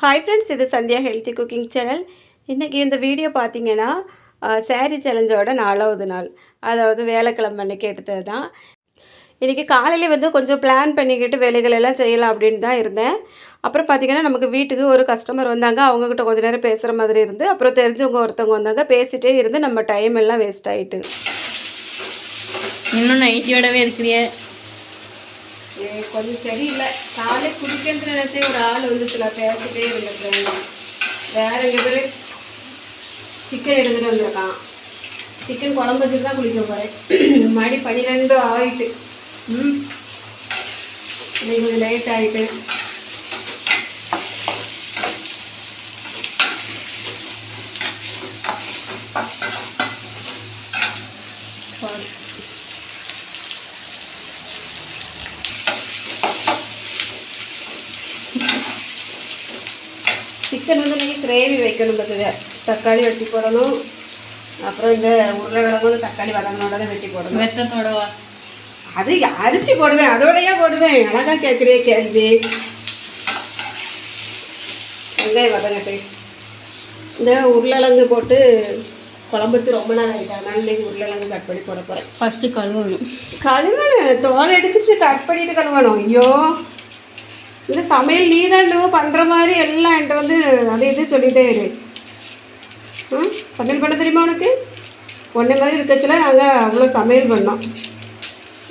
Hi friends இது Sandhya healthy cooking channel இன்றைக்கி இந்த வீடியோ பார்த்தீங்கன்னா சாரீ சேலஞ்சோட நாலாவது நாள். அதாவது வேலைக்கிழமை கேட்டது எடுத்தது தான். இன்றைக்கி காலையிலே வந்து கொஞ்சம் பிளான் பண்ணிக்கிட்டு வேலைகள் எல்லாம் செய்யலாம் அப்படின்னு தான் இருந்தேன். அப்புறம் பார்த்திங்கன்னா நமக்கு வீட்டுக்கு ஒரு கஸ்டமர் வந்தாங்க. அவங்கக்கிட்ட கொஞ்சம் நேரம் பேசுகிற மாதிரி இருந்து அப்புறம் தெரிஞ்சவங்க ஒருத்தவங்க வந்தாங்க. பேசிகிட்டே இருந்து நம்ம டைம் எல்லாம் வேஸ்ட் ஆகிட்டு இன்னும் நைட்டியோடவே இருக்கிறியே. கொஞ்சம் சரியில்லை காலை குடிக்கிறது நினைச்சே ஒரு ஆள் வந்துச்சுல பேசிட்டே இருந்துருக்காங்க வேற எங்க பேர் சிக்கன் எடுத்துகிட்டு வந்திருக்கான். சிக்கன் குழம்பு வச்சுட்டு தான் குளிக்க போகிறேன் மணி பன்னிரெண்டு ஆயிட்டு. ம். இன்னைக்கு கொஞ்சம் லேட் ஆகிட்டு சிக்கன் வந்து நீங்கள் கிரேவி வைக்கணும் பார்த்துங்க தக்காளி வெட்டி போடணும். அப்புறம் இந்த உருளைக்கிழங்கு தக்காளி வதங்கினோட வெட்டி போடணும். வெத்தத்தோடவா? அது அரிச்சு போடுவேன். அதோடயே போடுவேன். அழகா கேட்குறிய கேள்வி. வெங்காயம் வதங்கட்டு. இந்த உருளைக்கிழங்கு போட்டு குழம்பு வச்சு ரொம்ப நாள் ஆகிட்டா அதனால இன்னைக்கு உருளைக்கிழங்கு கட் பண்ணி போட போகிறேன் ஃபஸ்ட்டு கழுவணும். கழுவணும். தோலை எடுத்துச்சு கட் பண்ணிட்டு கழுவணும். ஐயோ. இந்த சமையல் நீ தான் என்னவோ பண்ணுற மாதிரி எல்லாம் என்கிட்ட வந்து அதை இது சொல்லிகிட்டே இரு. ம்? சமையல் பண்ண தெரியுமா உனக்கு? ஒன்றை மாதிரி இருக்கச்சுல நாங்கள் அவ்வளோ சமையல் பண்ணோம்.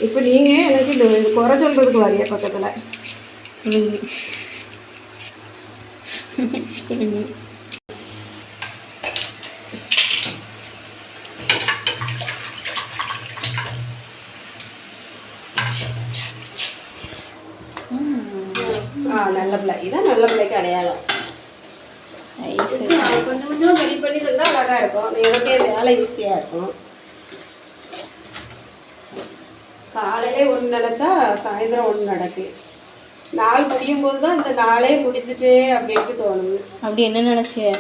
இப்போ நீங்கள் எனக்கு இந்த குறை சொல்கிறதுக்கு வரைய பக்கத்தில்? ஆ நல்ல பிள்ளை. இதான் நல்ல பிள்ளைக்கு அடையாளம். கொஞ்சம் கொஞ்சம் ரெடி பண்ணி தந்தால் அழகாக இருக்கும். எனக்கே வேலை ஈஸியாக இருக்கும். காலையிலே ஒன்று நினச்சா சாயந்தரம் ஒன்று நடக்கு. நாள் முடியும் போது தான் இந்த நாளே முடிஞ்சிட்டே அப்படின்ட்டு தோணுது. அப்படி என்ன நினச்சிய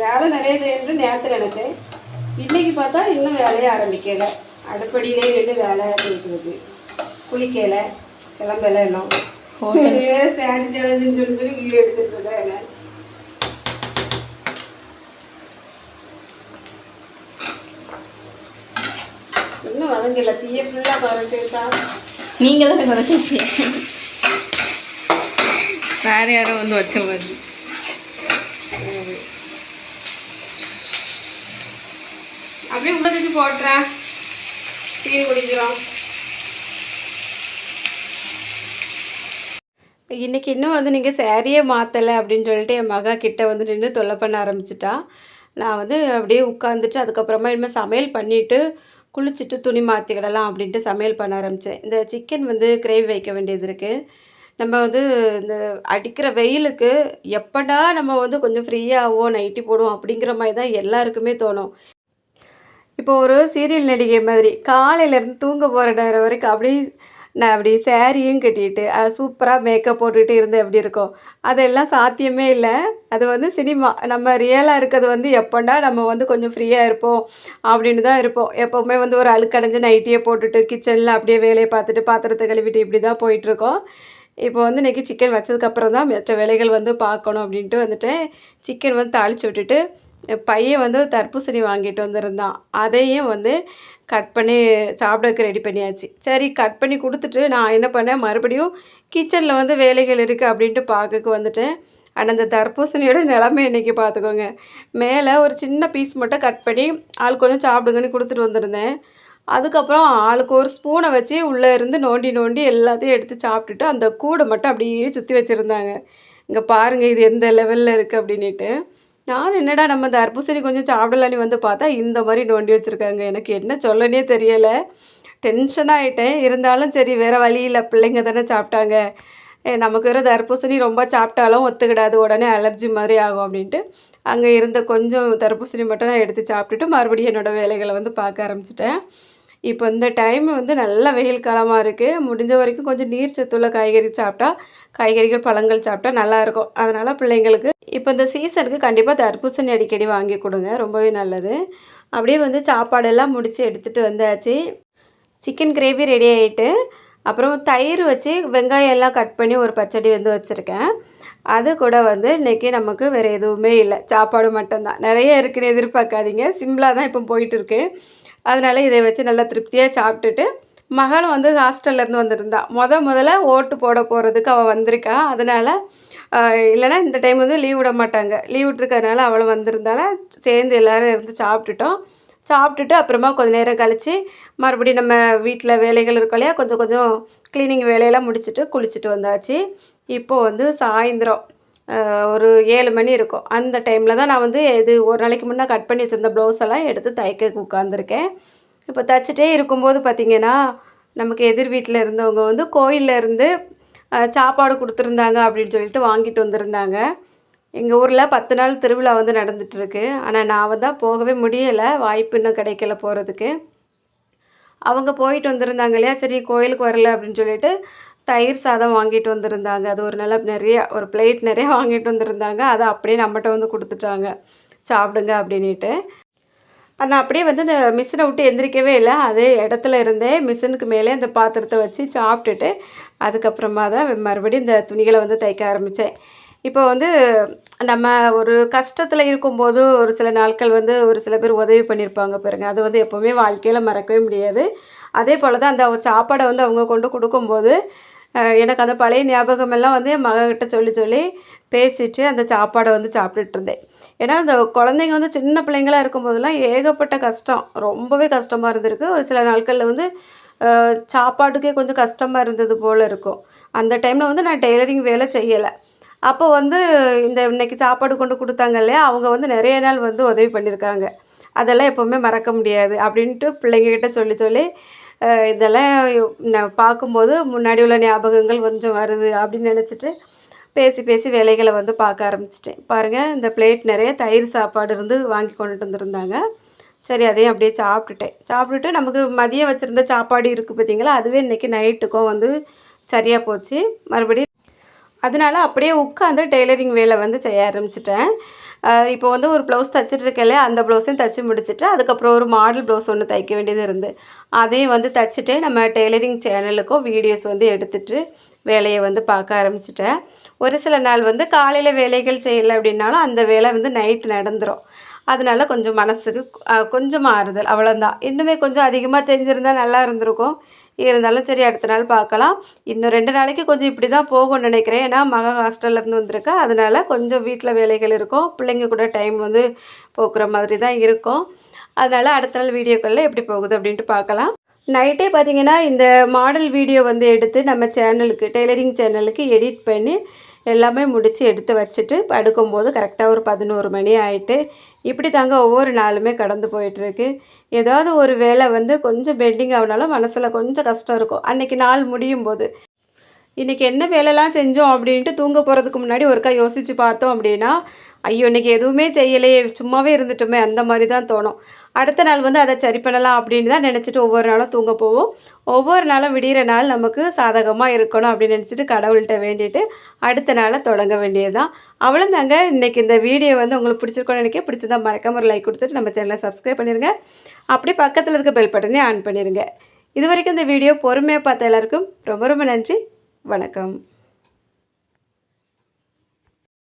வேலை நிறைய செய்யணும்னு நேரத்தில் நினச்சேன். இன்னைக்கு பார்த்தா இன்னும் வேலையை ஆரம்பிக்கலை. அடுப்படியிலே நின்று வேலை செய்கிறது குளிக்கலை கிளம்பல எல்லாம் சாரி சேலஞ்சுன்னு சொல்லி சொல்லி வீடியோ எடுத்துட்டு இருக்கேன் இன்னும் வதங்கல. தீய ஃபுல்லாக குறைச்சி வச்சா? நீங்கள் தான் குறைச்சி வேற யாரும் வந்து வச்ச மாதிரி. அப்படியே உள்ள தூக்கி போட்டுறேன். டீ குடிக்கிறோம். இன்றைக்கி இன்னும் வந்து நீங்கள் சேரீயே மாற்றலை அப்படின்னு சொல்லிட்டு என் மகா கிட்டே வந்து நின்று தொல்லை பண்ண ஆரம்பிச்சிட்டா. நான் வந்து அப்படியே உட்காந்துட்டு அதுக்கப்புறமா இனிமேல் சமையல் பண்ணிவிட்டு குளிச்சுட்டு துணி மாற்றிக்கிடலாம் அப்படின்ட்டு சமையல் பண்ண ஆரம்பித்தேன் இந்த சிக்கன் வந்து கிரேவி வைக்க வேண்டியது இருக்குது நம்ம வந்து இந்த அடிக்கிற வெயிலுக்கு எப்படா நம்ம வந்து கொஞ்சம் ஃப்ரீயாகவும் நைட்டி போடுவோம் அப்படிங்கிற மாதிரி தான் எல்லாருக்குமே தோணும். இப்போ ஒரு சீரியல் நடிகை மாதிரி காலையிலேருந்து தூங்க போகிற நேரம் வரைக்கும் அப்படியே நான் அப்படி சேரீயும் கட்டிட்டு அது சூப்பராக மேக்கப் போட்டுக்கிட்டு இருந்து எப்படி இருக்கும் அதெல்லாம் சாத்தியமே இல்லை. அது வந்து சினிமா நம்ம ரியலாக இருக்கிறது வந்து எப்போண்டா நம்ம வந்து கொஞ்சம் ஃப்ரீயாக இருப்போம் அப்படின்னு தான் இருப்போம். எப்போவுமே வந்து ஒரு அழுக்கடைஞ்ச நைட்டியே போட்டுட்டு கிச்சனில் அப்படியே வேலையை பார்த்துட்டு பாத்திரத்தை கழுவிட்டு இப்படி தான் போயிட்டுருக்கோம் இப்போ வந்து இன்றைக்கி சிக்கன் வச்சதுக்கப்புறம் தான் மற்ற வேலைகள் வந்து பார்க்கணும் அப்படின்ட்டு வந்துட்டு சிக்கன் வந்து தாளித்து விட்டுட்டு பையன் வந்து தர்பூசணி வாங்கிட்டு வந்திருந்தான். அதையும் வந்து கட் பண்ணி சாப்பிடறதுக்கு ரெடி பண்ணியாச்சு. சரி கட் பண்ணி கொடுத்துட்டு நான் என்ன பண்ணேன்? மறுபடியும் கிச்சனில் வந்து வேலைகள் இருக்குது அப்படின்ட்டு பார்க்கக்கு வந்துட்டேன். ஆனால் அந்த தர்பூசணியோட நிலமை இன்றைக்கி பார்த்துக்கோங்க. மேலே ஒரு சின்ன பீஸ் மட்டும் கட் பண்ணி ஆள் கொஞ்சம் சாப்பிடுங்கன்னு கொடுத்துட்டு வந்திருந்தேன். அதுக்கப்புறம் ஆளுக்கு ஒரு ஸ்பூனை வச்சு உள்ளே இருந்து நோண்டி நோண்டி எல்லாத்தையும் எடுத்து சாப்பிட்டுட்டு அந்த கூடை மட்டும் அப்படியே சுற்றி வச்சுருந்தாங்க. இங்கே பாருங்கள் இது எந்த லெவலில் இருக்குது அப்படின்ட்டு நான் என்னடா நம்ம தர்பூசணி கொஞ்சம் சாப்பிடலான்னு வந்து பார்த்தா இந்த மாதிரி நோண்டி வச்சுருக்காங்க. எனக்கு என்ன சொல்லனே தெரியலை. டென்ஷன் ஆகிட்டேன் இருந்தாலும் சரி வேறு வழி இல்லை. பிள்ளைங்க தானே சாப்பிட்டாங்க. நமக்கு வேறு தர்பூசணி ரொம்ப சாப்பிட்டாலும் ஒத்துக்கிடாது. உடனே அலர்ஜி மாதிரி ஆகும் அப்படின்ட்டு அங்கே இருந்த கொஞ்சம் தர்பூசணி மட்டும் நான் எடுத்து சாப்பிட்டுட்டு மறுபடியும் என்னோடய வேலைகளை வந்து பார்க்க ஆரம்பிச்சிட்டேன். இப்போ இந்த டைம் வந்து நல்ல வெயில் காலமாக இருக்குது முடிஞ்ச வரைக்கும் கொஞ்சம் நீர் சத்துள்ள காய்கறி சாப்பிட்டா காய்கறிகள் பழங்கள் சாப்பிட்டா நல்லாயிருக்கும் அதனால் பிள்ளைங்களுக்கு இப்போ இந்த சீசனுக்கு கண்டிப்பாக தர்பூசணி அடிக்கடி வாங்கி கொடுங்க. ரொம்பவே நல்லது. அப்படியே வந்து சாப்பாடெல்லாம் முடித்து எடுத்துகிட்டு வந்தாச்சு. சிக்கன் கிரேவி ரெடி ஆகிட்டு அப்புறம் தயிர் வச்சு வெங்காயம் எல்லாம் கட் பண்ணி ஒரு பச்சடி வந்து வச்சுருக்கேன். அது கூட வந்து இன்றைக்கி நமக்கு வேறு எதுவுமே இல்லை. சாப்பாடு மட்டும்தான். நிறைய இருக்குன்னு எதிர்பார்க்காதீங்க. சிம்பிளாக தான் இப்போ போயிட்டுருக்கு அதனால் இதை வச்சு நல்லா திருப்தியாக சாப்பிட்டுட்டு மகளும் வந்து ஹாஸ்டல்லேருந்து வந்திருந்தா. முத முதல்ல ஓட்டு போட போகிறதுக்கு அவள் வந்திருக்கா. அதனால் இல்லைன்னா இந்த டைம் வந்து லீவ் விட மாட்டாங்க. லீவ் விட்டுருக்கறனால அவளும் வந்திருந்தால சேர்ந்து எல்லோரும் இருந்து சாப்பிட்டுட்டோம். சாப்பிட்டுட்டு அப்புறமா கொஞ்ச நேரம் கழித்து மறுபடியும் நம்ம வீட்டில் வேலைகள் இருக்கோம் இல்லையா கொஞ்சம் கொஞ்சம் க்ளீனிங் வேலையெல்லாம் முடிச்சுட்டு குளிச்சுட்டு வந்தாச்சு. இப்போது வந்து சாயந்தரம். ஒரு ஏழு மணி இருக்கும். அந்த டைமில் தான் நான் வந்து இது ஒரு நாளைக்கு முன்னே கட் பண்ணி வச்சுருந்த ப்ளவுஸ் எல்லாம் எடுத்து தைக்க உட்காந்துருக்கேன் இப்போ தைச்சிட்டே இருக்கும்போது பார்த்திங்கன்னா நமக்கு எதிர் வீட்டில் இருந்தவங்க வந்து கோயிலில் இருந்து சாப்பாடு கொடுத்துருந்தாங்க அப்படின்னு சொல்லிட்டு வாங்கிட்டு வந்திருந்தாங்க. எங்கள் ஊரில் பத்து நாள் திருவிழா வந்து நடந்துகிட்ருக்கு ஆனால் நான் தான் போகவே முடியலை. வாய்ப்பு இன்னும் கிடைக்கல போகிறதுக்கு அவங்க போயிட்டு வந்திருந்தாங்க இல்லையா? சரி கோயிலுக்கு வரல அப்படின்னு சொல்லிட்டு தயிர் சாதம் வாங்கிட்டு வந்திருந்தாங்க. அது ஒரு நல்ல நிறைய ஒரு பிளேட் நிறைய வாங்கிட்டு வந்திருந்தாங்க. அதை அப்படியே நம்மகிட்ட வந்து கொடுத்துட்டாங்க. சாப்பிடுங்க அப்படின்ட்டு நான் அப்படியே வந்து இந்த மிஷினை விட்டு எந்திரிக்கவே இல்லை. அதே இடத்துல இருந்தே மிஷினுக்கு மேலே அந்த பாத்திரத்தை வச்சு சாப்பிட்டுட்டு அதுக்கப்புறமா தான் மறுபடியும் இந்த துணிகளை வந்து தைக்க ஆரம்பித்தேன் இப்போ வந்து நம்ம ஒரு கஷ்டத்தில் இருக்கும்போது ஒரு சில நாட்கள் வந்து ஒரு சில பேர் உதவி பண்ணியிருப்பாங்க பாருங்கள் அது வந்து எப்போவுமே வாழ்க்கையில் மறக்கவே முடியாது. அதே போல் தான் அந்த சாப்பாடை வந்து அவங்க கொண்டு கொடுக்கும்போது எனக்கு அந்த பழைய ஞாபகமெல்லாம் வந்து என் மகக்கிட்ட சொல்லி சொல்லி பேசிட்டு அந்த சாப்பாடை வந்து சாப்பிட்டுட்டு இருந்தேன் ஏன்னா அந்த குழந்தைங்க வந்து சின்ன பிள்ளைங்களா இருக்கும்போதெல்லாம் ஏகப்பட்ட கஷ்டம். ரொம்பவே கஷ்டமாக இருந்திருக்கு. ஒரு சில நாட்களில் வந்து சாப்பாட்டுக்கே கொஞ்சம் கஷ்டமாக இருந்தது போல் இருக்கும். அந்த டைமில் வந்து நான் டெய்லரிங் வேலை செய்யலை. அப்போ வந்து இந்த இன்னைக்கு சாப்பாடு கொண்டு கொடுத்தாங்க இல்லையா அவங்க வந்து நிறைய நாள் வந்து உதவி பண்ணியிருக்காங்க. அதெல்லாம் எப்போவுமே மறக்க முடியாது அப்படின்ட்டு பிள்ளைங்கக்கிட்ட சொல்லி சொல்லி இதெல்லாம் நான் பார்க்கும்போது முன்னாடி உள்ள ஞாபகங்கள் கொஞ்சம் வருது அப்படின்னு நினச்சிட்டு பேசி பேசி வேலைகளை வந்து பார்க்க ஆரம்பிச்சிட்டேன். பாருங்கள் இந்த பிளேட் நிறைய தயிர் சாப்பாடு இருந்து வாங்கி கொண்டுட்டு வந்திருந்தாங்க. சரி அதையும் அப்படியே சாப்பிட்டுட்டேன். சாப்பிட்டுட்டு நமக்கு மதியம் வச்சுருந்த சாப்பாடு இருக்குது பார்த்தீங்களா அதுவே இன்றைக்கி நைட்டுக்கும் வந்து சரியாக போச்சு. மறுபடியும் அதனால அப்படியே உட்காந்து டெய்லரிங் வேலை வந்து செய்ய ஆரம்பிச்சிட்டேன். இப்போ வந்து ஒரு ப்ளவுஸ் தைச்சிட்டு இருக்கேன்ல அந்த ப்ளவுஸையும் தைச்சி முடிச்சுட்டு அதுக்கப்புறம் ஒரு மாடல் ப்ளவுஸ் ஒன்று தைக்க வேண்டியது இருந்து. அதையும் வந்து தைச்சிட்டு நம்ம டெய்லரிங் சேனலுக்கும் வீடியோஸ் வந்து எடுத்துகிட்டு வேலையை வந்து பார்க்க ஆரம்பிச்சிட்டேன். ஒரு சில நாள் வந்து காலையில் வேலைகள் செய்யலை அப்படின்னாலும் அந்த வேலை வந்து நைட்டு நடந்துடும் அதனால கொஞ்சம் மனசுக்கு கொஞ்சம் மாறுதல் அவ்வளோதான் இன்னுமே கொஞ்சம் அதிகமாக செஞ்சுருந்தா நல்லா இருந்திருக்கும். இருந்தாலும் சரி அடுத்த நாள் பார்க்கலாம். இன்னும் ரெண்டு நாளைக்கு கொஞ்சம் இப்படி தான் போகும்னு நினைக்கிறேன். ஏன்னா மக ஹாஸ்டல்லேருந்து வந்திருக்கா. அதனால் கொஞ்சம் வீட்டில் வேலைகள் இருக்கும். பிள்ளைங்க கூட டைம் வந்து போக்குற மாதிரி தான் இருக்கும். அதனால் அடுத்த நாள் வீடியோக்களில் எப்படி போகுது அப்படின்ட்டு பார்க்கலாம். நைட்டே பார்த்தீங்கன்னா இந்த மாடல் வீடியோ வந்து எடுத்து நம்ம சேனலுக்கு டெய்லரிங் சேனலுக்கு எடிட் பண்ணி எல்லாமே முடித்து எடுத்து வச்சுட்டு படுக்கும்போது கரெக்டாக ஒரு பதினோரு மணி ஆகிட்டு இப்படி தாங்க ஒவ்வொரு நாளுமே கடந்து போயிட்டுருக்கு. ஏதாவது ஒரு வேலை வந்து கொஞ்சம் பெண்டிங் ஆகினாலும் மனசில் கொஞ்சம் கஷ்டம் இருக்கும். அன்றைக்கி நாள் முடியும் போது. இன்றைக்கி என்ன வேலைலாம் செஞ்சோம் அப்படின்ட்டு தூங்க போகிறதுக்கு முன்னாடி ஒருக்கா யோசித்து பார்த்தோம் அப்படின்னா ஐயோ இன்றைக்கி எதுவுமே செய்யலையே சும்மாவே இருந்துட்டோமே அந்த மாதிரி தான் தோணும். அடுத்த நாள் வந்து அதை சரி பண்ணலாம் அப்படின்னு தான் நினச்சிட்டு ஒவ்வொரு நாளும் தூங்க போவோம். ஒவ்வொரு நாளும் விடிகிற நாள் நமக்கு சாதகமாக இருக்கணும் அப்படின்னு நினச்சிட்டு கடவுள்கிட்ட வேண்டிட்டு அடுத்த நாளை தொடங்க வேண்டியது தான் அவ்வளோ தாங்க இன்றைக்கி இந்த வீடியோ வந்து உங்களுக்கு பிடிச்சிருக்கோன்னு நினைக்க பிடிச்சதா மறக்காம ஒரு லைக் கொடுத்துட்டு நம்ம சேனலை சப்ஸ்கிரைப் பண்ணிடுங்க அப்படியே பக்கத்தில் இருக்க பெல் பட்டனே ஆன் பண்ணிடுங்க இது வரைக்கும் இந்த வீடியோ பொறுமையாக பார்த்த எல்லாருக்கும் ரொம்ப ரொம்ப நன்றி. வணக்கம்.